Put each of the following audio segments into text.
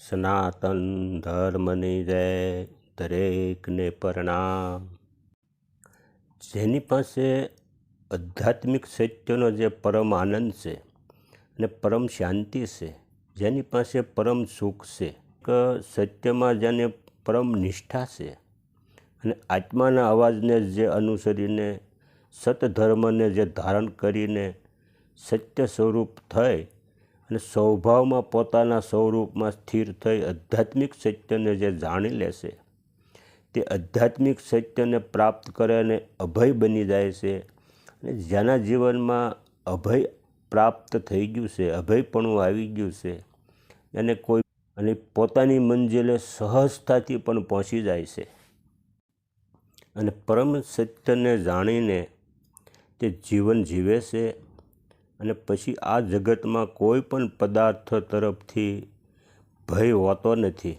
સનાતન ધર્મની જય દરેકને પ્રણામ જેની પાસે આધ્યાત્મિક સત્યનો જે પરમ આનંદ છે અને પરમ શાંતિ છે જેની પાસે પરમ સુખ છે કે સત્યમાં જેને પરમ નિષ્ઠા છે અને આત્માના અવાજને જે અનુસરીને સતધર્મને જે ધારણ કરીને સત્ય સ્વરૂપ થઈ અને સ્વભાવમાં પોતાના સ્વરૂપમાં સ્થિર થઈ આધ્યાત્મિક સત્યને જે જાણી લેશે, તે આધ્યાત્મિક સત્યને પ્રાપ્ત કરે અને અભય બની જાય છે. અને જેના જીવનમાં અભય પ્રાપ્ત થઈ ગયું છે, અભયપણું આવી ગયું છે અને કોઈ અને પોતાની મંજિલે સહજતાથી પણ પહોંચી જાય છે. અને પરમ સત્યને જાણીને તે જીવન જીવે છે અને પછી આ જગતમાં કોઈ પણ પદાર્થ તરફથી ભય હોતો નથી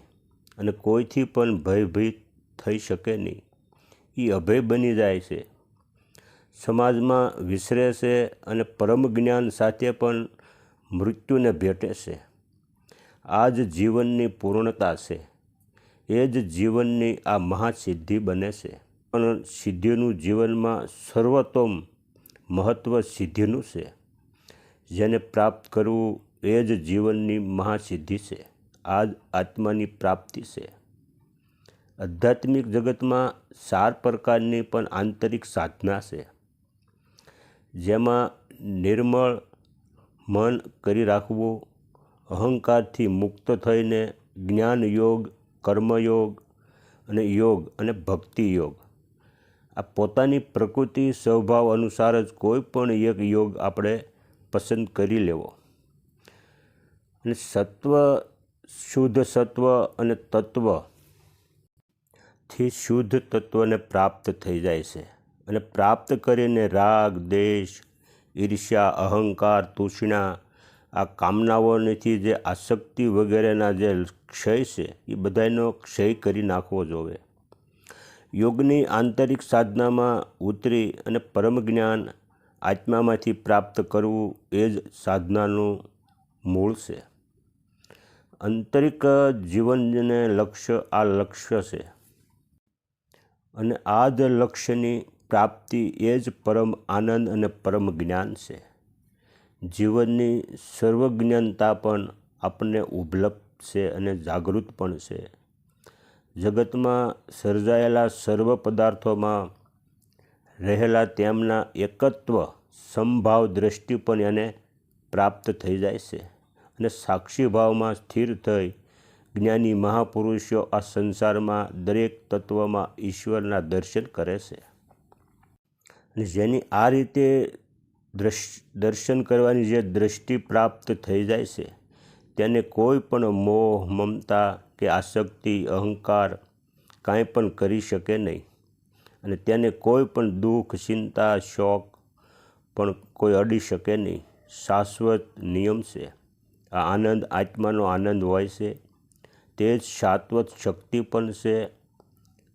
અને કોઈથી પણ ભયભીત થઈ શકે નહીં. એ અભય બની જાય છે. સમાજમાં વિસરે છે અને પરમ જ્ઞાન સાથે પણ મૃત્યુને ભેટે છે. આ જ જીવનની પૂર્ણતા છે. એ જ જીવનની આ મહાસિદ્ધિ બને છે. સિદ્ધિનું જીવનમાં સર્વોત્તમ મહત્ત્વ સિદ્ધિનું છે. જેને પ્રાપ્ત કરવું એ જ જીવનની મહાસિદ્ધિ છે. આ જ આત્માની પ્રાપ્તિ છે. આધ્યાત્મિક જગતમાં ચાર પ્રકારની પણ આંતરિક સાધના છે. જેમાં નિર્મળ મન કરી રાખવું, અહંકારથી મુક્ત થઈને જ્ઞાન યોગ કર્મયોગ અને યોગ અને ભક્તિ યોગ આ પોતાની પ્રકૃતિ સ્વભાવ અનુસાર જ કોઈ પણ એક યોગ આપણે પસંદ કરી લેવો. અને સત્વ, શુદ્ધ સત્વ અને તત્વથી શુદ્ધ તત્વને પ્રાપ્ત થઈ જાય છે. અને પ્રાપ્ત કરીને રાગ, દેશ, ઈર્ષ્યા, અહંકાર, તૃષ્ણા, આ કામનાઓથી જે આસક્તિ વગેરેના જે ક્ષય છે, એ બધાનો ક્ષય કરી નાખવો જોવે. યોગની આંતરિક સાધનામાં ઉતરી અને પરમ જ્ઞાન આત્મામાંથી પ્રાપ્ત કરવું એ જ સાધનાનું મૂળ છે. આંતરિક જીવનને લક્ષ્ય આ લક્ષ્ય છે. અને આ જ લક્ષ્યની પ્રાપ્તિ એ જ પરમ આનંદ અને પરમ જ્ઞાન છે. જીવનની સર્વજ્ઞાનતા પણ આપણને ઉપલબ્ધ છે અને જાગૃત પણ છે. જગતમાં સર્જાયેલા સર્વ પદાર્થોમાં રહેલા તેમના એકત્વ સંભાવ દ્રષ્ટિ પણ એને પ્રાપ્ત થઈ જાય છે અને સાક્ષી ભાવમાં સ્થિર થઈ જ્ઞાની મહાપુરુષો આ સંસારમાં દરેક તત્વમાં ઈશ્વરના દર્શન કરે છે. અને જેની આ રીતે દર્શન કરવાની જે દૃષ્ટિ પ્રાપ્ત થઈ જાય છે તેને કોઈ પણ મોહ, મમતા કે આસક્તિ, અહંકાર કાંઈ પણ કરી શકે નહીં. અને તેને કોઈ પણ દુઃખ, ચિંતા, શોક પણ કોઈ અડી શકે નહીં. શાશ્વત નિયમ છે. આ આનંદ આત્માનો આનંદ હોય છે. તે જ શાશ્વત શક્તિ પણ છે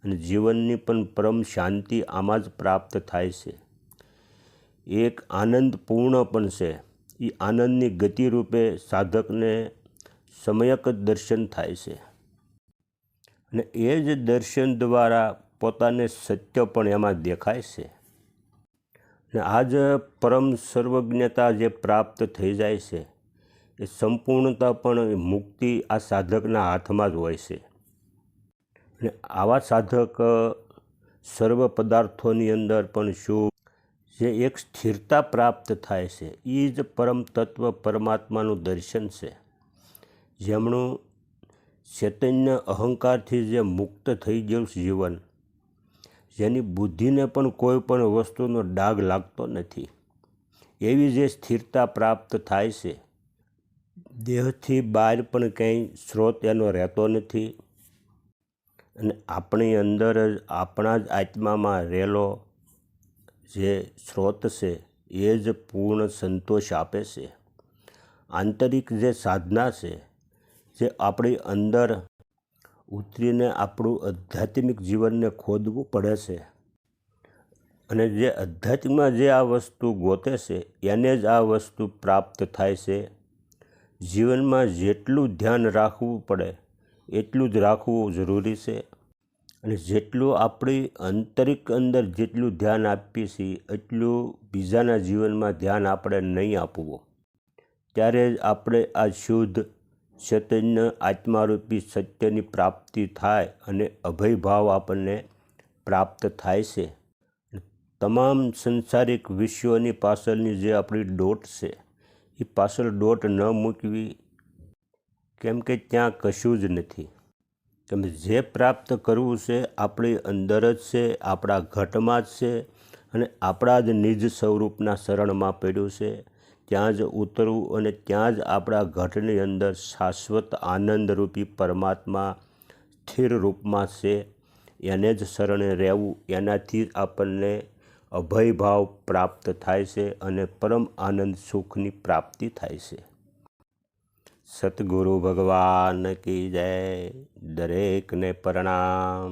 અને જીવનની પણ પરમ શાંતિ આમાં જ પ્રાપ્ત થાય છે. એક આનંદ પૂર્ણ પણ છે. એ આનંદની ગતિ રૂપે સાધકને સમયક જ દર્શન થાય છે. અને એ જ દર્શન દ્વારા પોતાને સત્ય પણ એમાં દેખાય છે. અને આ જ પરમ સર્વજ્ઞતા જે પ્રાપ્ત થઈ જાય છે, એ સંપૂર્ણતા પણ મુક્તિ આ સાધકના હાથમાં જ હોય છે. અને આવા સાધક સર્વ પદાર્થોની અંદર પણ શું જે એક સ્થિરતા પ્રાપ્ત થાય છે એ જ પરમ તત્વ પરમાત્માનું દર્શન છે. જેમનું ચૈતન્ય અહંકારથી જે મુક્ત થઈ ગયું જીવન, જેની બુદ્ધિને પણ કોઈ પણ વસ્તુનો ડાઘ લાગતો નથી. એવી જે સ્થિરતા પ્રાપ્ત થાય છે, દેહથી બહાર પણ કંઈ સ્ત્રોત એનો રહેતો નથી. અને આપણી અંદર જ, આપણા જ આત્મામાં રહેલો જે સ્ત્રોત છે, એ જ પૂર્ણ સંતોષ આપે છે. આંતરિક જે સાધના છે, જે આપણી અંદર ઉતરીને આપણું આધ્યાત્મિક જીવનને ખોદવું પડે છે અને જે અધ્યાત્મમાં જે આ વસ્તુ ગોતે છે, એને જ આ વસ્તુ પ્રાપ્ત થાય છે. જીવનમાં જેટલું ધ્યાન રાખવું પડે, એટલું જ રાખવું જરૂરી છે. અને જેટલું આપણી આંતરિક અંદર જેટલું ધ્યાન આપીએ છીએ, એટલું બીજાના જીવનમાં ધ્યાન આપણે નહીં આપવું. ત્યારે જ આપણે આ શુદ્ધ ચૈતન્ય આત્મારૂપી સત્યની પ્રાપ્તિ થાય અને અભયભાવ આપણને પ્રાપ્ત થાય છે. તમામ સંસારિક વિશ્વની પાછળની જે આપણી ડોટ છે, એ પાછળ ડોટ ન મૂકવી, કેમ કે ત્યાં કશું જ નથી. તમે જે પ્રાપ્ત કરવું છે, આપણી અંદર જ છે, આપણા ઘટમાં જ છે અને આપણા જ નિજ સ્વરૂપના શરણમાં પડ્યું છે. ત્યાં જ ઉતરવું અને ત્યાં જ આપણા ઘટની અંદર શાશ્વત આનંદરૂપી પરમાત્મા સ્થિર રૂપમાં છે. એને જ શરણે રહેવું, એનાથી આપણને અભયભાવ પ્રાપ્ત થાય છે અને પરમ આનંદ સુખની પ્રાપ્તિ થાય છે. સતગુરુ ભગવાન કી જય દરેકને પ્રણામ